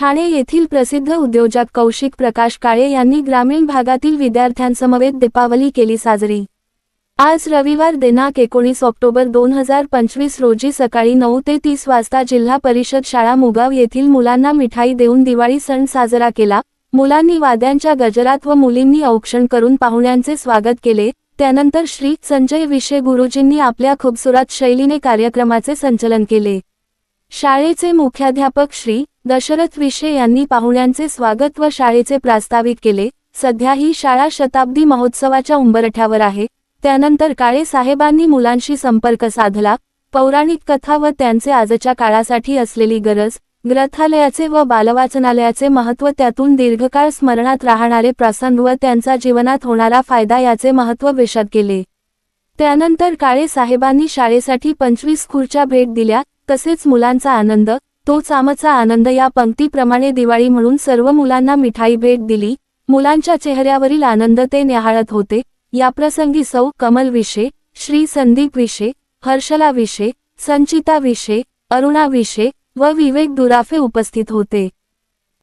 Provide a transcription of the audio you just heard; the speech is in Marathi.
ठाणे येथील प्रसिद्ध उद्योजक कौशिक प्रकाश काळे यांनी ग्रामीण भागातील विद्यार्थ्यांसमवेत दीपावली केली साजरी. आज रविवार दिनांक एकोणीस ऑक्टोबर दोन हजार पंचवीस रोजी सकाळी नऊ ते तीस वाजता जिल्हा परिषद शाळा मुगाव येथील मुलांना मिठाई देऊन दिवाळी सण साजरा केला. मुलांनी वाद्यांच्या गजरात व मुलींनी औक्षण करून पाहुण्यांचे स्वागत केले. त्यानंतर श्री संजय विषय गुरुजींनी आपल्या खूबसूरत शैलीने कार्यक्रमाचे संचलन केले. शाळेचे मुख्याध्यापक श्री दशरथ विशे यांनी पाहुण्यांचे स्वागत व शाळेचे प्रास्ताविक केले. सध्या ही शाळा शताब्दी महोत्सवाच्या उंबरठ्यावर आहे. त्यानंतर काळे साहेबांनी मुलांशी संपर्क साधला. पौराणिक कथा व त्यांचे आजच्या काळासाठी असलेली गरज ग्रंथालयाचे व बालवाचनालयाचे महत्त्व त्यातून दीर्घकाळ स्मरणात राहणारे प्रसंग व त्यांचा जीवनात होणारा फायदा याचे महत्त्व विशद केले. त्यानंतर काळे साहेबांनी शाळेसाठी पंचवीस खुर्च्या भेट दिल्या. तसेच मुलांचा आनंद तोच आमचा आनंद या पंक्तीप्रमाणे दिवाळी म्हणून सर्व मुलांना मिठाई भेट दिली. मुलांच्या चेहऱ्यावरील आनंद ते न्याहाळत होते. याप्रसंगी सौ कमल विषे श्री संदीप विषे हर्षला विशे संचिता विशे अरुणा विशे व विवेक दुराफे उपस्थित होते.